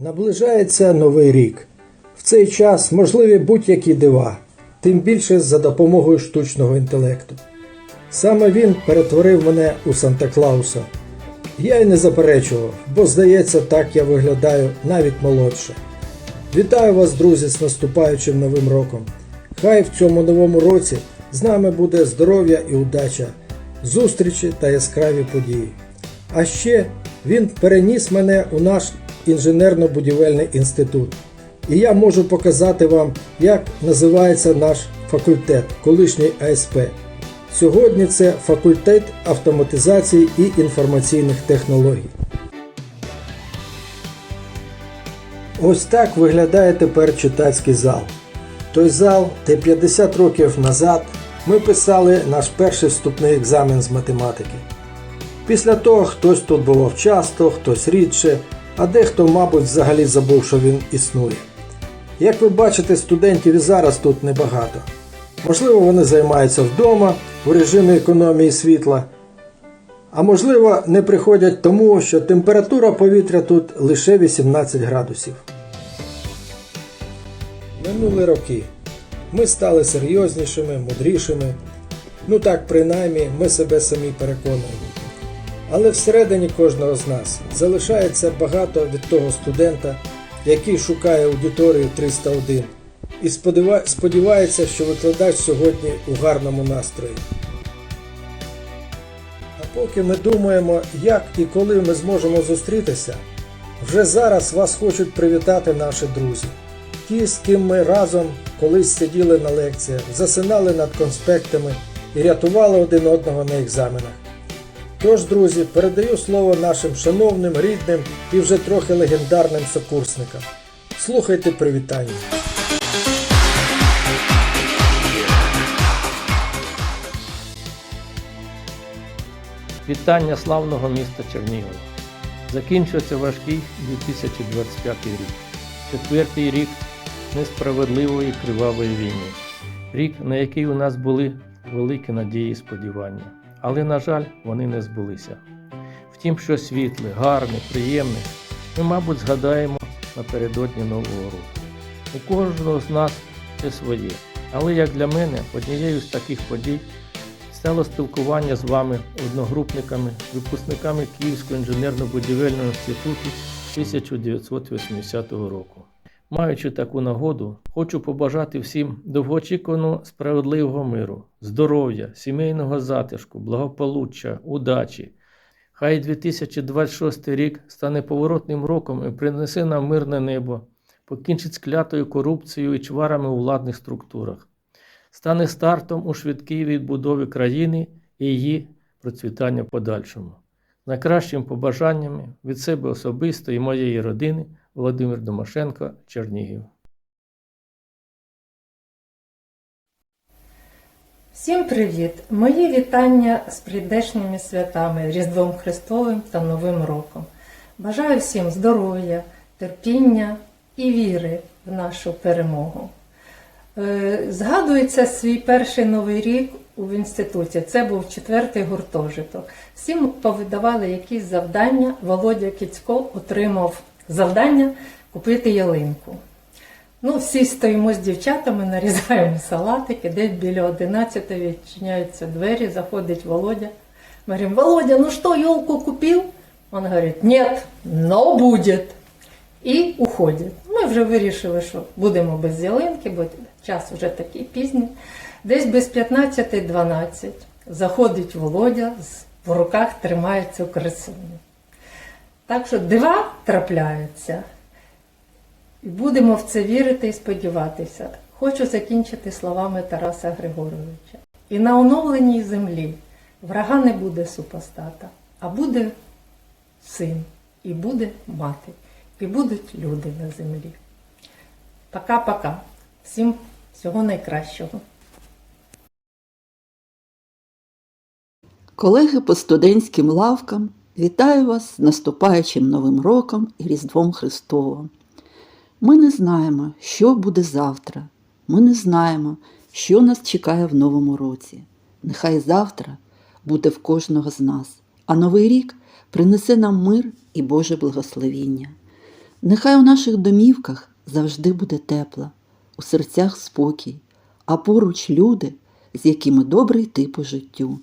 Наближається новий рік. В цей час можливі будь-які дива, тим більше за допомогою штучного інтелекту. Саме він перетворив мене у Санта Клауса. Я й не заперечував, бо здається, так я виглядаю навіть молодше. Вітаю вас, друзі, з наступаючим новим роком. Хай в цьому новому році з нами буде здоров'я і удача, зустрічі та яскраві події. А ще він переніс мене у наш інженерно-будівельний інститут. І я можу показати вам, як називається наш факультет, колишній АСП. Сьогодні це факультет автоматизації і інформаційних технологій. Ось так виглядає тепер читацький зал. Той зал, де 50 років назад ми писали наш перший вступний екзамен з математики. Після того хтось тут бував часто, хтось рідше, а дехто, мабуть, взагалі забув, що він існує. Як ви бачите, студентів і зараз тут небагато. Можливо, вони займаються вдома в режимі економії світла, а можливо, не приходять тому, що температура повітря тут лише 18 градусів. Минули роки. Ми стали серйознішими, мудрішими. Ну так, принаймні, ми себе самі переконуємо. Але всередині кожного з нас залишається багато від того студента, який шукає аудиторію 301 і сподівається, що викладач сьогодні у гарному настрої. А поки ми думаємо, як і коли ми зможемо зустрітися, вже зараз вас хочуть привітати наші друзі. Ті, з ким ми разом колись сиділи на лекціях, засинали над конспектами і рятували один одного на екзаменах. Тож, друзі, передаю слово нашим шановним, рідним і вже трохи легендарним сокурсникам. Слухайте привітання. Вітання славного міста Чернігова. Закінчується важкий 2025 рік. Четвертий рік несправедливої кривавої війни. Рік, на який у нас були великі надії і сподівання. Але, на жаль, вони не збулися. Втім, що світле, гарне, приємне, ми, мабуть, згадаємо напередодні Нового року. У кожного з нас це своє. Але як для мене, однією з таких подій стало спілкування з вами, одногрупниками, випускниками Київського інженерно-будівельного інституту 1980 року. Маючи таку нагоду, хочу побажати всім довгоочікуваного справедливого миру, здоров'я, сімейного затишку, благополуччя, удачі. Хай 2026 рік стане поворотним роком і принесе нам мирне небо, покінчить з клятою корупцією і чварами у владних структурах стане стартом у швидкій відбудові країни і її процвітання подальшому. З найкращими побажаннями від себе особисто і моєї родини Володимир Домашенко, Чернігів. Всім привіт! Мої вітання з прийдешніми святами Різдвом Христовим та Новим роком. Бажаю всім здоров'я, терпіння і віри в нашу перемогу. Е, Згадується свій перший новий рік у інституті. Це був четвертий гуртожиток. Всім повидавали якісь завдання. Володя Кіцько отримав завдання купити ялинку. Ну, всі стоїмо з дівчатами, нарізаємо салатики, десь біля 11 відчиняються двері, заходить Володя. Мы говорим, Володя, ну что, елку купил? Он говорит, нет, но будет. І уходить. Ми вже вирішили, що будемо без ялинки, бо час вже такий пізній. Десь без 15-12 заходить Володя, в руках тримає цю. Так що дива трапляються. І будемо в це вірити і сподіватися. Хочу закінчити словами Тараса Григоровича. І на оновленій землі врага не буде супостата, а буде син, і буде мати, і будуть люди на землі. Пока-пока. Всім всього найкращого. Колеги по студентським лавкам, вітаю вас з наступаючим Новим роком і Різдвом Христовим. Ми не знаємо, що буде завтра. Ми не знаємо, що нас чекає в новому році. Нехай завтра буде в кожного з нас, а новий рік принесе нам мир і Боже благословіння. Нехай у наших домівках завжди буде тепло, у серцях спокій, а поруч люди, з якими добре йти по життю.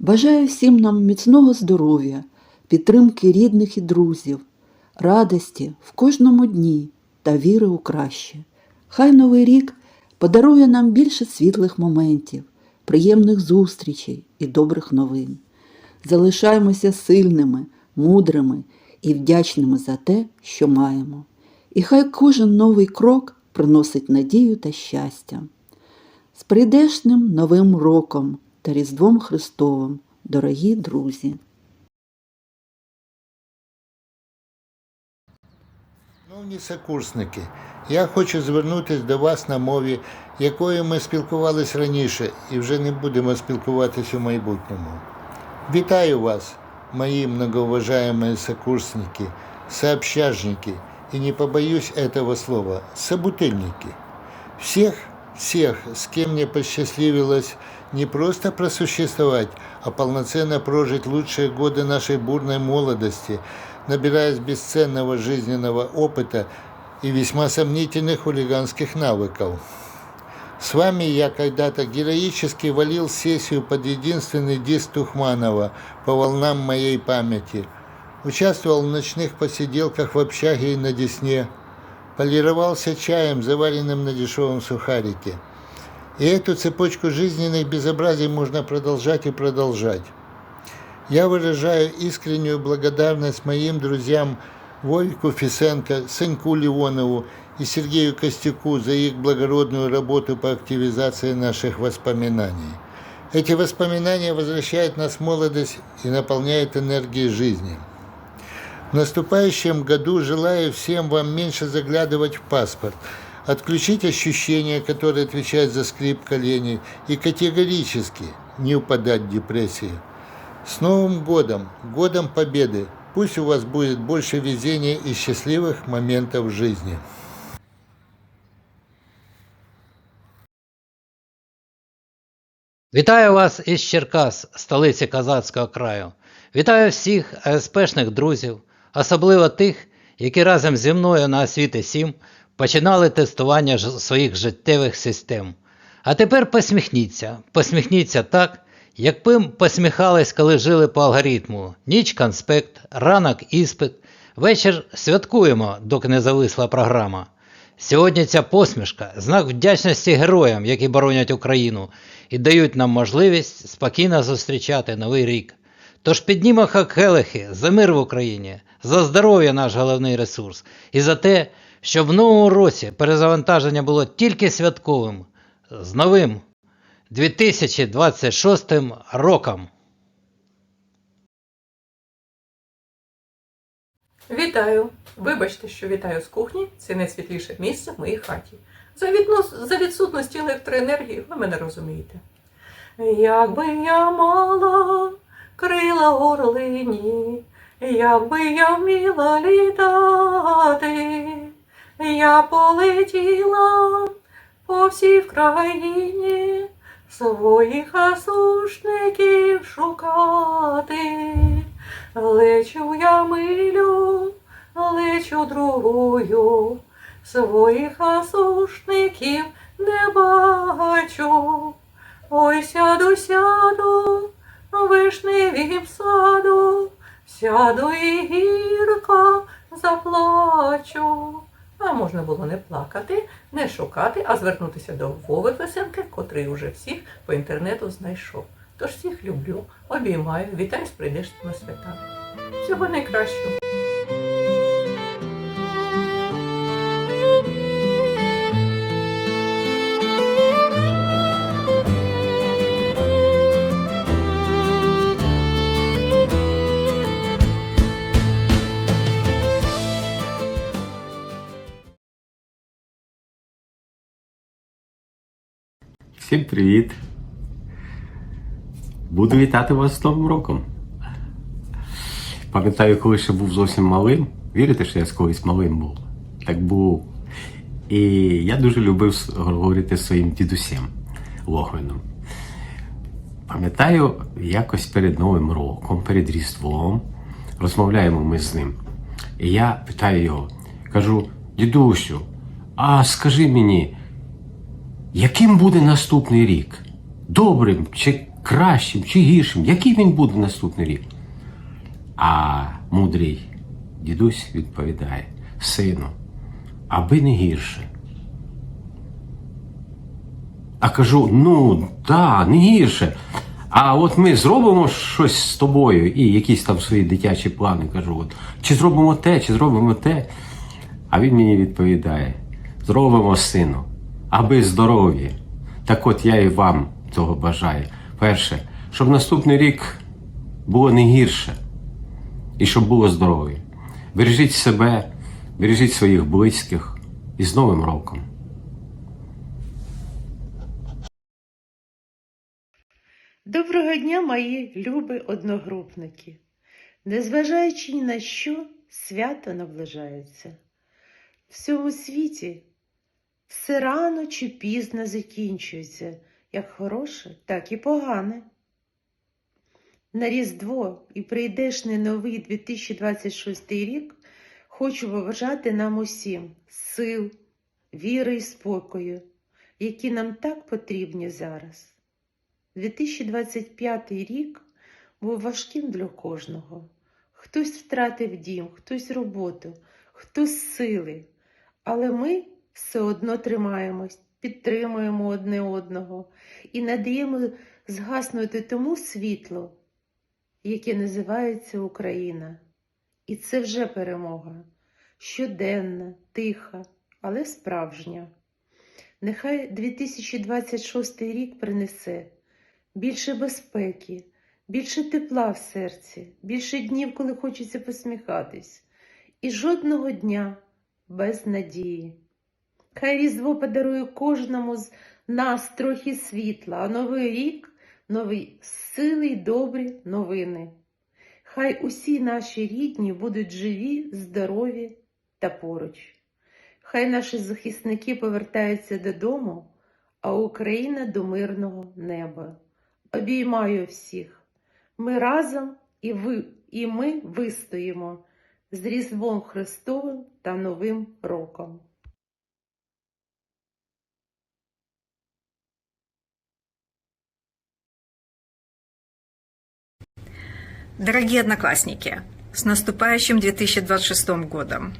Бажаю всім нам міцного здоров'я, підтримки рідних і друзів, радості в кожному дні та віри у краще. Хай новий рік подарує нам більше світлих моментів, приємних зустрічей і добрих новин. Залишаємося сильними, мудрими і вдячними за те, що маємо. І хай кожен новий крок приносить надію та щастя. З прийдешним Новим роком та Різдвом Христовим, дорогі друзі! Шановні сокурсники, я хочу звернутися до вас на мові, якою ми спілкувалися раніше і вже не будемо спілкуватися у майбутньому. Вітаю вас, мої многоуважаемые сокурсники, сообщажники и не побоюсь этого слова, собутыльники. Всех, всех, с кем мне посчастливилось не просто просуществовать, а полноценно прожить лучшие годы нашей бурной молодости, набираясь бесценного жизненного опыта и весьма сомнительных хулиганских навыков. С вами я когда-то героически валил сессию под единственный диск Тухманова по волнам моей памяти. Участвовал в ночных посиделках в общаге и на Десне. Полировался чаем, заваренным на дешевом сухарике. И эту цепочку жизненных безобразий можно продолжать и продолжать. Я выражаю искреннюю благодарность моим друзьям Вовику Фисенко, Саньку Леонову и Сергею Костюку за их благородную работу по активизации наших воспоминаний. Эти воспоминания возвращают нас в молодость и наполняют энергией жизни. В наступающем году желаю всем вам меньше заглядывать в паспорт, отключить ощущения, которые отвечают за скрип коленей, и категорически не упадать в депрессию. С Новым годом, годом победы! Пусть у вас будет больше везения и счастливых моментов в жизни. Вітаю вас із Черкас, столиці Казацького краю. Вітаю всіх АСПшних друзів, особливо тих, які разом зі мною на освіти 7 починали тестування ж- своїх життєвих систем. А тепер посміхніться, посміхніться так, як би посміхались, коли жили по алгоритму. Ніч конспект, ранок іспит, вечір святкуємо, доки не зависла програма. Сьогодні ця посмішка знак вдячності героям, які боронять Україну і дають нам можливість спокійно зустрічати новий рік. Тож піднімо хакелихи за мир в Україні, за здоров'я наш головний ресурс, і за те, щоб в новому році перезавантаження було тільки святковим, з новим 2026 роком. Вітаю! Вибачте, що вітаю з кухні. Це найсвітліше місце в моїй хаті. За, віднос... За відсутності електроенергії ви мене розумієте. Якби я мала крила горлині, якби я вміла літати, я полетіла по всій країні своїх осушників шукати. Лечу я милю, лечу другою, своїх осушників не бачу. Ой, сяду, сяду, в вишневім саду, сяду і гірко заплачу. А можна було не плакати, не шукати, а звернутися до Вови Фесенка, котрий уже всіх по інтернету знайшов. Тож всіх люблю, обіймаю, вітаю з прийдешніми святами. Всього найкращого. Всім привіт! Буду вітати вас з Новим роком. Пам'ятаю, коли ще був зовсім малим. Вірите, що я колись малим був? Так був. І я дуже любив говорити зі своїм дідусем Логвином. Пам'ятаю, якось перед Новим роком, перед Різдвом, розмовляємо ми з ним. І я питаю його, Кажу, дідусю, а скажи мені, яким буде наступний рік? Добрим чи кращим, чи гіршим? Який він буде наступний рік? А мудрий дідусь відповідає: Сину, аби не гірше. А кажу: ну, да, не гірше. А от ми зробимо щось з тобою і якісь там свої дитячі плани. Кажу, от, чи зробимо те, чи зробимо те. А він мені відповідає: зробимо сину, аби здоров'я. Так от я і вам цього бажаю. Перше, щоб наступний рік було не гірше і щоб було здоров'я. Бережіть себе, бережіть своїх близьких і з Новим роком. Доброго дня, мої любі одногрупники. Незважаючи ні на що, свято наближається. В всьому світі все рано чи пізно закінчується, як хороше, так і погане. На Різдво і прийдешний новий 2026 рік хочу побажати нам усім сил, віри і спокою, які нам так потрібні зараз. 2025 рік був важким для кожного. Хтось втратив дім, хтось роботу, хтось сили. Але ми все одно тримаємось, підтримуємо одне одного і надаємо згаснути тому світло, яке називається Україна. І це вже перемога. Щоденна, тиха, але справжня. Нехай 2026 рік принесе більше безпеки, більше тепла в серці, більше днів, коли хочеться посміхатись, і жодного дня без надії. Хай Різдво подарує кожному з нас трохи світла, а новий рік нові сили й добрі новини. Хай усі наші рідні будуть живі, здорові та поруч. Хай наші захисники повертаються додому, а Україна до мирного неба. Обіймаю всіх. Ми разом і ви, і ми вистоїмо з Різдвом Христовим та Новим роком. Дорогие одноклассники, с наступающим 2026 годом!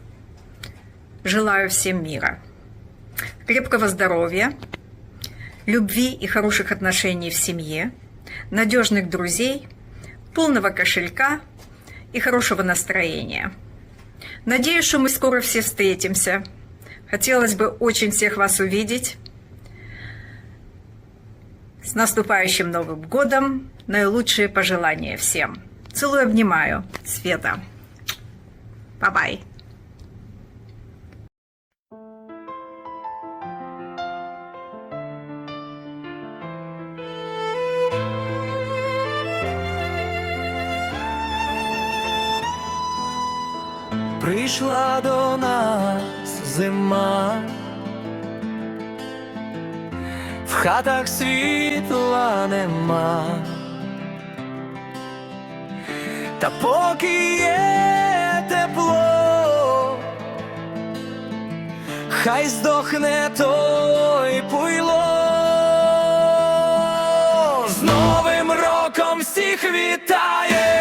Желаю всем мира, крепкого здоровья, любви и хороших отношений в семье, надежных друзей, полного кошелька и хорошего настроения. Надеюсь, что мы скоро все встретимся. Хотелось бы очень всех вас увидеть. С наступающим Новым годом! Наилучшие пожелания всем! Целую, обнимаю. Света. Бай-бай. Прийшла до нас зима, в хатах світла нема, та поки є тепло, хай здохне той пуйло. З новим роком всіх вітає.